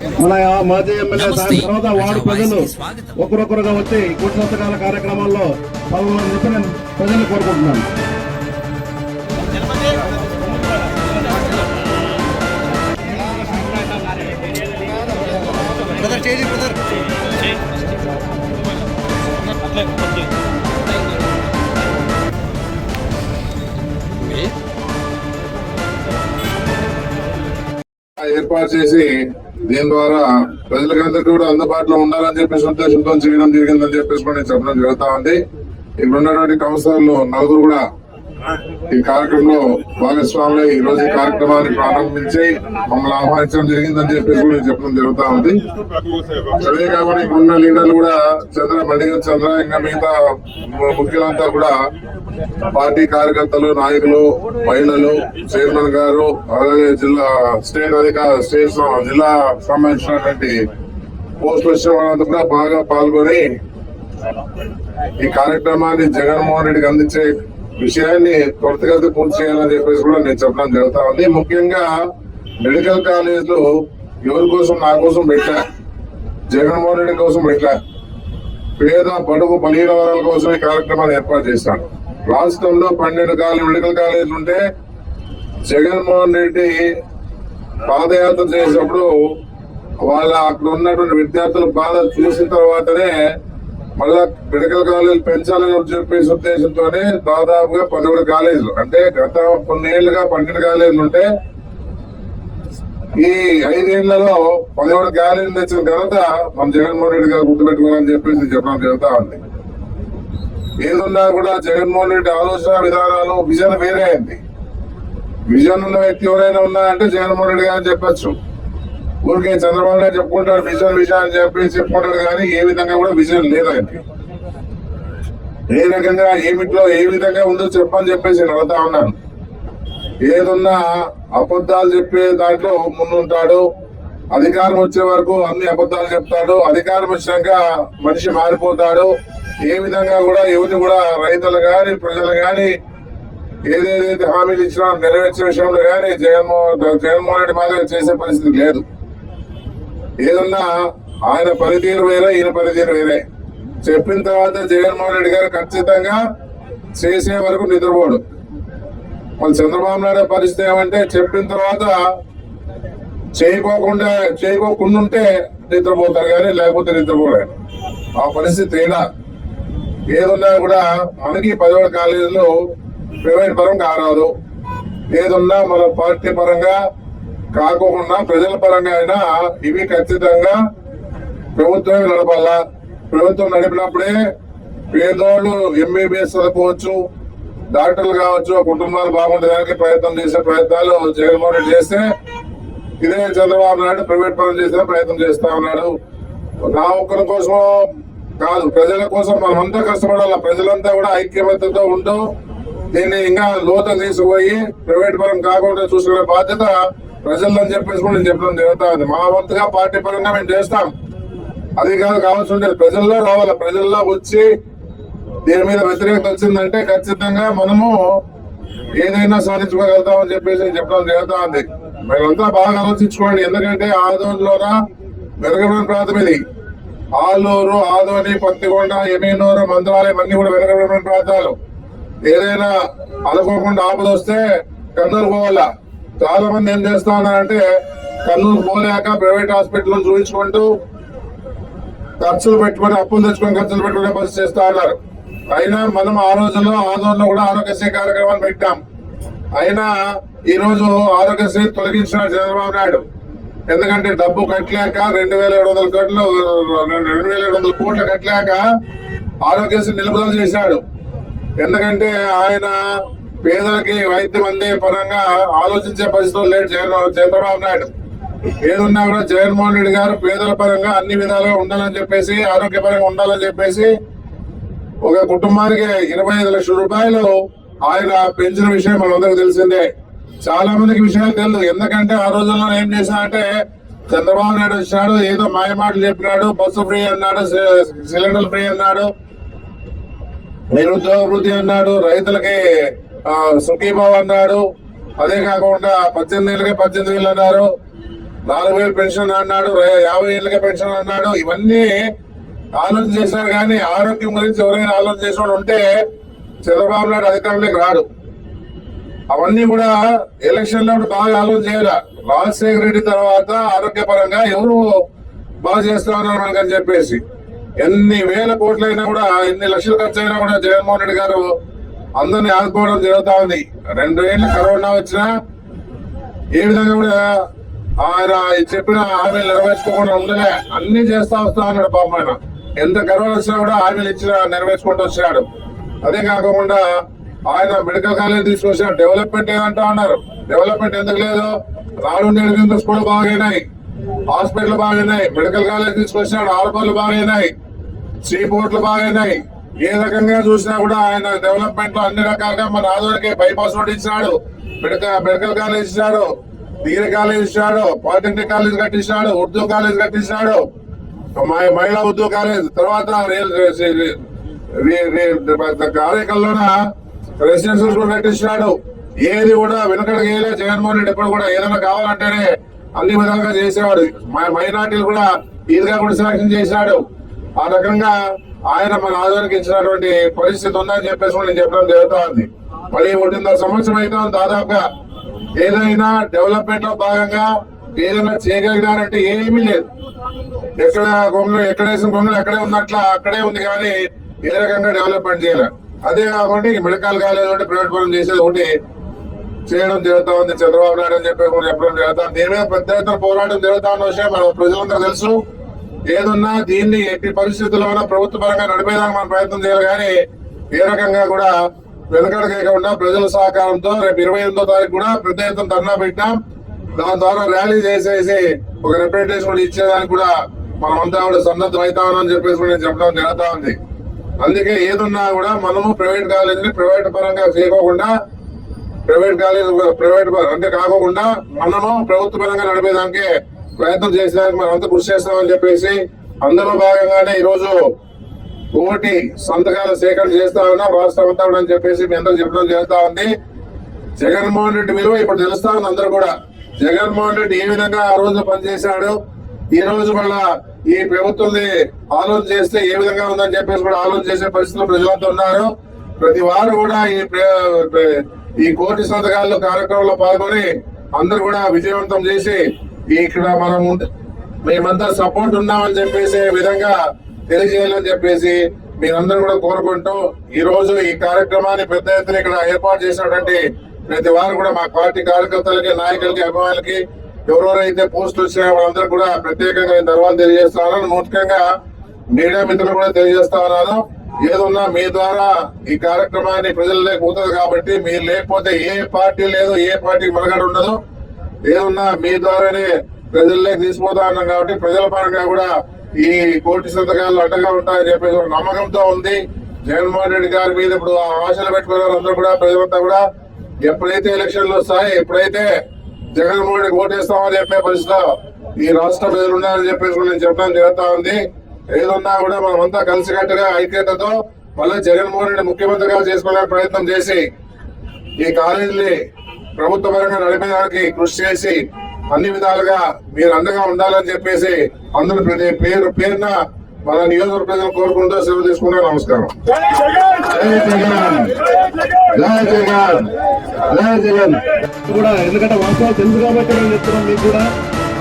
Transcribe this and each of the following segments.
మన మాజీ ఎమ్మెల్యే నమస్తే, తర్వాత వార్డు ప్రజలు. ఒకరొకరుగా వచ్చి సంతకాల కార్యక్రమాల్లో పాల్గొనాలని చెప్పి నేను ప్రజలు కోరుకుంటున్నాను. ఏర్పాటు చేసి దీని ద్వారా ప్రజలకందరికీ కూడా అందుబాటులో ఉండాలని చెప్పేసి ఉద్దేశంతో చేయడం జరిగిందని చెప్పేసి కూడా నేను చెప్పడం జరుగుతా ఉంది. ఇక్కడ ఉన్నటువంటి కౌన్సిలర్లు నలుగురు కూడా ఈ కార్యక్రమంలో భాగస్వాములు ఈ రోజు ఈ కార్యక్రమాన్ని ప్రారంభించి మమ్మల్ని ఆహ్వానించడం జరిగిందని చెప్పేసి కూడా నేను చెప్పడం జరుగుతా ఉంది. అదే కాకుండా ఇప్పుడున్న ఉన్న లీడర్లు కూడా చంద్ర మణిగన్ చంద్ర ఇంకా మిగతా ముఖ్యులంతా కూడా పార్టీ కార్యకర్తలు నాయకులు మహిళలు చైర్మన్ గారు అలాగే జిల్లా స్టేట్ అధికార స్టేట్ జిల్లా సంబంధించినటువంటి పోస్ట్ వచ్చిన వాళ్ళంతా కూడా బాగా పాల్గొని ఈ కార్యక్రమాన్ని జగన్మోహన్ రెడ్డికి అందించే విషయాన్ని త్వరితగతి పూర్తి చేయాలని చెప్పేసి కూడా నేను చెప్పడం జరుగుతా ఉంది. ముఖ్యంగా మెడికల్ కాలేజీలు ఎవరి కోసం నా కోసం పెట్టా జగన్మోహన్ రెడ్డి కోసం పెట్టా. పేద బడుగు బలీన వర్గాల కోసం ఈ కార్యక్రమాన్ని ఏర్పాటు చేశాను. రాష్ట్రంలో పన్నెండు కాలేజ్ మెడికల్ కాలేజీలు ఉంటే జగన్మోహన్ రెడ్డి పాదయాత్ర చేసినప్పుడు వాళ్ళ అక్కడ ఉన్నటువంటి విద్యార్థుల బాధ చూసిన తర్వాతనే మళ్ళా మెడికల్ కాలేజీలు పెంచాలని చెప్పేసి ఉద్దేశంతోనే దాదాపుగా పదమూడు కాలేజీలు. అంటే గత కొన్నేళ్ళుగా పన్నెండు కాలేజీలు ఉంటే ఈ ఐదేళ్ళలో పదిహేడు కాలేజీలు తెచ్చిన ఘనత మన జగన్మోహన్ రెడ్డి గారు గుర్తుపెట్టుకోవాలని చెప్పేసి చెప్పడం జరుగుతా ఉంది. ఏదున్నా కూడా జగన్మోహన్ రెడ్డి ఆలోచన విధానాలు విజన్ వేరే అయింది విజన్ ఉన్న వ్యక్తి ఎవరైనా ఉన్నారంటే జగన్మోహన్ రెడ్డి గారు చెప్పచ్చు. ఊరికే చంద్రబాబు నాయుడు చెప్పుకుంటాడు విజన్ విజన్ అని చెప్పి చెప్పుకుంటాడు కానీ ఏ విధంగా కూడా విజన్ లేదండి. ఏ రకంగా ఏమిట్లో ఏ విధంగా ఉందో చెప్పని చెప్పేసి నేను అడుగుతా ఉన్నాను. ఏదున్నా అబద్ధాలు చెప్పే దాంట్లో ముందుంటాడు అధికారం వచ్చే వరకు అన్ని అబద్ధాలు చెప్తాడు అధికారం వచ్చినాక మనిషి మారిపోతాడు ఏ విధంగా కూడా ఎవరిని కూడా రైతులు కానీ ప్రజలు కానీ ఏదేదైతే హామీలు ఇచ్చినా నెరవేర్చే విషయంలో కానీ జగన్మోహన్ జగన్మోహన్ రెడ్డి మాదిరి చేసే పరిస్థితి లేదు. ఏదన్నా ఆయన పనితీరు వేరే ఈయన పనితీరు వేరే. చెప్పిన తర్వాత జగన్మోహన్ రెడ్డి గారు ఖచ్చితంగా చేసే వరకు నిద్రపోడు. వాళ్ళు చంద్రబాబు నాయుడు పరిస్థితి ఏమంటే చెప్పిన తర్వాత చేయకోకుండా చేయకోకుండా ఉంటే నిద్రపోతారు కానీ లేకపోతే నిద్రపోలేరు ఆ పరిస్థితి తేడా ఏదున్నా కూడా మనకి పదవ కాలేజీలో ప్రైవేట్ పరంగా కారాదు ఏదున్నా మన పార్టీ పరంగా కాకోకుండా ప్రజల పరంగా అయినా ఇవి ఖచ్చితంగా ప్రభుత్వమే నడపాలా. ప్రభుత్వం నడిపినప్పుడే పేదోళ్ళు ఎంబీబీఎస్ చదువుకోవచ్చు డాక్టర్లు కావచ్చు కుటుంబాలు బాగుండడానికి ప్రయత్నం చేసే ప్రయత్నాలు జగన్మోహన్ రెడ్డి చేస్తే ఇదే చంద్రబాబు నాయుడు ప్రైవేట్ పనులు చేసే ప్రయత్నం చేస్తా ఉన్నాడు. నా ఒక్కరి కోసం కాదు ప్రజల కోసం మనమంతా కష్టపడాలి. ప్రజలంతా కూడా ఐక్యమత్యతో ఉంటూ దీన్ని ఇంకా లోతు తీసుకుపోయి ప్రైవేట్ పరం కాకుండా చూసుకునే బాధ్యత ప్రజలని చెప్పేసి కూడా నేను చెప్పడం జరుగుతా ఉంది. మా వంతుగా పార్టీ పరంగా మేము చేస్తాం. అది కాదు కావాల్సి ఉండేది ప్రజల్లో రావాలి? ప్రజల్లో వచ్చి దీని మీద వ్యతిరేకత వచ్చిందంటే ఖచ్చితంగా మనము ఏదైనా సాధించుకోగలుగుతామని చెప్పేసి చెప్పడం జరుగుతా ఉంది. మీరంతా బాగా ఆలోచించుకోండి. ఎందుకంటే ఆదోన్లోన? వెనకబడిన ప్రాంతం ఇది. ఆలూరు ఆదోని పత్తికొండ ఎమీనూరు మంత్రాలయం అన్ని కూడా వెనకబడిన ప్రాంతాలు. ఏదైనా అనుకోకుండా ఆపద వస్తే కర్నూలు పోవాలా చాలా మంది ఏం చేస్తా ఉన్నారంటే కర్నూలు పోలేక ప్రైవేట్ హాస్పిటల్ చూపించుకుంటూ ఖర్చులు పెట్టుకొని అప్పులు తెచ్చుకొని ఖర్చులు పెట్టుకునే పరిస్థితి చేస్తా ఉన్నారు. అయినా మనం ఆ రోజుల్లో ఆందోళన కూడా ఆరోగ్యశ్రీ కార్యక్రమాలు పెట్టాం. అయినా ఈ రోజు ఆరోగ్యశ్రీ తొలగించిన చంద్రబాబు నాయుడు. ఎందుకంటే డబ్బు కట్టలేక రెండు వేల ఏడు వందల కోట్లు రెండు వేల ఏడు వందల కోట్లు కట్టలేక ఆరోగ్యశ్రీ నిలుపుదల చేశాడు. ఎందుకంటే ఆయన పేదలకి వైద్యం అందే పరంగా ఆలోచించే పరిస్థితులు లేడు జగన్ చంద్రబాబు నాయుడు. ఏదున్నా కూడా జగన్మోహన్ రెడ్డి గారు పేదల పరంగా అన్ని విధాలుగా ఉండాలని చెప్పేసి ఆరోగ్యపరంగా ఉండాలని చెప్పేసి ఒక కుటుంబానికి ఇరవై ఐదు లక్షల రూపాయలు ఆయన పెంచిన విషయం మనందరికి తెలిసిందే. చాలా మందికి విషయాలు తెలియదు ఎందుకంటే ఆ రోజుల్లో ఏం చేశానంటే చంద్రబాబు నాయుడు వచ్చినాడు ఏదో మాయమాటలు చెప్పినాడు బస్సు ఫ్రీ అన్నాడు సి- సిలిండర్ ఫ్రీ అన్నాడు నిరుద్యోగ వృద్ధి అన్నాడు రైతులకి సుఖీభావ్ అన్నాడు. అదే కాకుండా పద్దెనిమిది ఏళ్ళకే పద్దెనిమిది వేలు అన్నారు. నాలుగు వేలు పెన్షన్ అన్నాడు. యాభై ఏళ్ళకే పెన్షన్ అన్నాడు. ఇవన్నీ ఆలోచన చేశారు కానీ ఆరోగ్యం గురించి ఎవరైనా ఆలోచన చేసిన ఉంటే చంద్రబాబు నాయుడు అధికారంలోకి రాడు. అవన్నీ కూడా ఎలక్షన్లో బాగా ఆలోచన చేయాలి. రాజశేఖర రెడ్డి తర్వాత ఆరోగ్యపరంగా ఎవరు బాగా చేస్తా ఉన్నారు మనకని చెప్పేసి. ఎన్ని వేల కోట్లైనా కూడా ఎన్ని లక్షలు ఖర్చు అయినా కూడా జగన్మోహన్ రెడ్డి గారు అందరిని ఆదుకోవడం జరుగుతా ఉంది. రెండు ఏళ్ళు కరోనా వచ్చినా ఏ విధంగా కూడా ఆయన చెప్పిన హామీలు నెరవేర్చుకోకుండా ఉండలే అన్ని చేస్తా వస్తా ఉన్నాడు పాప ఆయన. ఎంత కరోనా వచ్చినా కూడా హామీలు ఇచ్చిన నెరవేర్చుకుంటూ వచ్చాడు అదే కాకుండా ఆయన మెడికల్ కాలేజ్ తీసుకొచ్చిన డెవలప్మెంట్ ఏదంటా ఉన్నారు డెవలప్మెంట్ ఎందుకు లేదు? రాడు నేడు స్కూల్ బాగైనాయి. హాస్పిటల్ బాగైనాయి. మెడికల్ కాలేజ్ తీసుకొచ్చినాడు. ఆర్బర్లు బాగైనాయి. సీ పోర్ట్లు బాగైనాయి. ఏ రకంగా చూసినా కూడా ఆయన డెవలప్మెంట్లో అన్ని రకాలుగా మన ఆదోనికి బైపాస్ రోడ్ ఇచ్చినాడు మెడికల్ మెడికల్ కాలేజ్ ఇచ్చినాడు డిగ్రీ కాలేజ్ ఇచ్చినాడు పాలిటెక్నిక్ కాలేజ్ కట్టించినాడు ఉర్దూ కాలేజ్ కట్టించినాడు మహిళా ఉర్దూ కాలేజ్ తర్వాత కార్యకల్లోన రెసిడెన్షియల్ కూడా కట్టించినాడు ఏది కూడా వెనకడికి వేయలే జగన్మోహన్ రెడ్డి ఎప్పుడు కూడా ఏదైనా కావాలంటేనే అన్ని విధాలుగా చేసేవాడు. మైనార్టీలు కూడా ఈదిగా కూడా సెలక్షన్ చేశాడు. ఆ రకంగా ఆయన మన ఆదరించినటువంటి ఇచ్చినటువంటి పరిస్థితి ఉందని చెప్పేసి నేను చెప్పడం జరుగుతా ఉంది. మళ్ళీ ఒకటిన్నర సంవత్సరం అయితే దాదాపుగా ఏదైనా డెవలప్మెంట్లో భాగంగా ఏదైనా చేయగలిగినారంటే ఏమీ లేదు. ఎక్కడ గొంగలు ఎక్కడ వేసిన గొంగలు ఎక్కడే ఉన్నట్ల అక్కడే ఉంది కానీ ఏ రకంగా డెవలప్మెంట్ చేయలేదు అదే కాకుండా ఈ మెడికల్ కాలేజ్ ఒకటి ప్రైవేట్ పరం చేసేది ఒకటి చేయడం జరుగుతా ఉంది. చంద్రబాబు నాయుడు అని చెప్పి చెప్పడం జరుగుతా ఉంది. దీని మీద పెద్ద ఎత్తున పోరాటం జరుగుతా ఉన్న విషయం మన ప్రజలందరూ తెలుసు. ఏదున్నా దీన్ని ఎట్టి పరిస్థితుల్లోనూ ప్రభుత్వ పరంగా నడిపేదానికి మనం ప్రయత్నం చేయాలి కానీ ఏ రకంగా కూడా వెనకడకేయకుండా ప్రజల సహకారంతో రేపు ఇరవై ఎనిమిదో తారీఖు కూడా పెద్ద ఎత్తున ధర్నా పెట్టాం దాని ద్వారా ర్యాలీ చేసేసి ఒక రిప్రజెంటేషన్ కూడా ఇచ్చేదానికి కూడా మనమంతా కూడా సన్నద్ధం అవుతామని చెప్పేసి కూడా నేను చెప్పడం జరుగుతా ఉంది. అందుకే ఏదున్నా కూడా మనము ప్రైవేట్ కాలేజీని ప్రైవేట్ పరంగా చేయకోకుండా ప్రైవేట్ కాలేజ్ ప్రైవేట్ అంటే కాకుండా మనము ప్రభుత్వ పరంగా నడిపేదానికి ప్రయత్నం చేసేదానికి మనం అంతా కృషి చేస్తామని చెప్పేసి అందులో భాగంగానే ఈరోజు ఒకటి కోటి సంతకాల సేకరణ చేస్తా ఉన్నాం రాష్ట్రం అంతా అని చెప్పేసి మీ అందరూ చెప్పడం జరుగుతా ఉంది. జగన్మోహన్ రెడ్డి విలువ ఇప్పుడు తెలుస్తా ఉంది అందరూ కూడా. జగన్మోహన్ రెడ్డి ఏ విధంగా ఆ రోజు పనిచేశాడు ఈ రోజు మళ్ళా ఈ ప్రభుత్వం ఆలోచన చేస్తే ఏ విధంగా ఉందని చెప్పేసి కూడా ఆలోచన చేసే పరిస్థితులు ప్రజలంతా ఉన్నారు. ప్రతి వారు కూడా ఈ ఈ కోటి సంతకాల్లో కార్యక్రమంలో పాల్గొని అందరూ కూడా విజయవంతం చేసి ఇక్కడ మనం మేమంతా సపోర్ట్ ఉన్నామని చెప్పేసి విధంగా తెలియజేయాలని చెప్పేసి మీరందరూ కూడా కోరుకుంటూ ఈ రోజు ఈ కార్యక్రమాన్ని పెద్ద ఎత్తున ఇక్కడ ఏర్పాటు చేసినటువంటి ప్రతి వారు కూడా మా పార్టీ కార్యకర్తలకి నాయకులకి అభిమానులకి ఎవరెవరైతే పోస్టులు వచ్చినా వాళ్ళందరూ కూడా ప్రత్యేకంగా నేను ధన్యవాదాలు తెలియజేస్తున్నాను ముఖ్యంగా మీడియా మిత్రులు కూడా తెలియజేస్తా ఉన్నాను. ఏదున్నా మీ ద్వారా ఈ కార్యక్రమాన్ని ప్రజలు లేకపోతుంది కాబట్టి మీరు లేకపోతే ఏ పార్టీ లేదు ఏ పార్టీ మరగడ ఉండదు. ఏదన్నా మీ ద్వారానే ప్రజల్లోకి తీసుకుపోతా ఉన్నాం కాబట్టి ప్రజల పరంగా కూడా ఈ కోటి సంతకాలు అండగా ఉంటాయని చెప్పేసి ఒక నమ్మకంతో ఉంది. జగన్మోహన్ రెడ్డి గారి మీద ఇప్పుడు ఆ ఆశలు పెట్టుకున్నారు అందరూ కూడా ప్రజలంతా కూడా ఎప్పుడైతే ఎలక్షన్లు వస్తాయి ఎప్పుడైతే జగన్మోహన్ రెడ్డి ఓటేస్తామని చెప్పే పరిస్థితిలో ఈ రాష్ట్ర ప్రజలు ఉన్నారని చెప్పేసి కూడా నేను చెప్పడం జరుగుతా ఉంది. ఏదున్నా కూడా మనమంతా కలిసికట్టుగా ఐక్యతతో మళ్ళీ జగన్మోహన్ రెడ్డి ముఖ్యమంత్రిగా చేసుకునే ప్రయత్నం చేసి ఈ కాలేజీని ప్రభుత్వ పరంగా నడిపేదానికి కృషి చేసి అన్ని విధాలుగా మీరు అండగా ఉండాలని చెప్పేసి అందరూ ప్రతి పేరు పేరున మన నియోజకవర్గ ప్రజలు కోరుకుంటూ సెలవు తీసుకుంటూ నమస్కారం. జగన్. కూడా ఎందుకంటే వాస్తవాలు తెలుసు కాబట్టి నేను చెప్తున్నాం మీకు కూడా.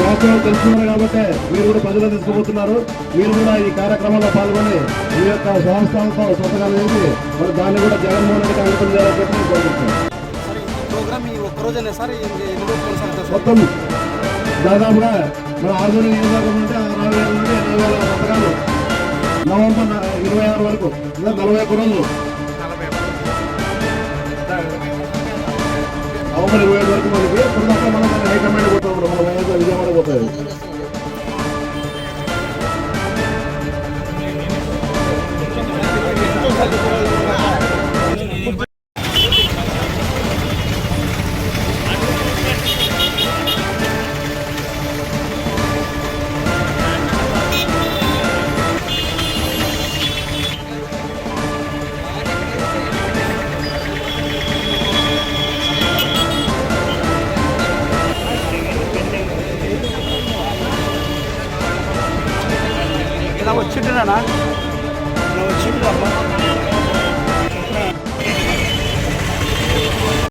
వాస్తవాలు తెలుసుకున్నారు కాబట్టి మీరు కూడా ప్రజలు తీసుకుపోతున్నారు. మీరు కూడా ఈ కార్యక్రమంలో పాల్గొని మీ యొక్క సంస్థలతో స్వతకాలు వేసి మరి దాన్ని కూడా జగన్మోహన్ రెడ్డి అంకితం చేయాలని చెప్పి కోరుకుంటున్నాను. ఒక్కరోజేనే సార్ మొత్తం దాదాపుగా మన ఆధునిక నియోజకవర్గం నుండి అరవై వేల నుండి ఎనభై వేల పథకాలు నవంబర్ ఇరవై ఆరు వరకు ఇంకా నలభై ఒక్క రోజులు. నవంబర్ ఇరవై ఏడు వరకు మనకి ఇప్పుడు దాకా మనం హైకమాండ్ పోతాం మన వైఎస్ఆర్ విజయవాడ పోతాయి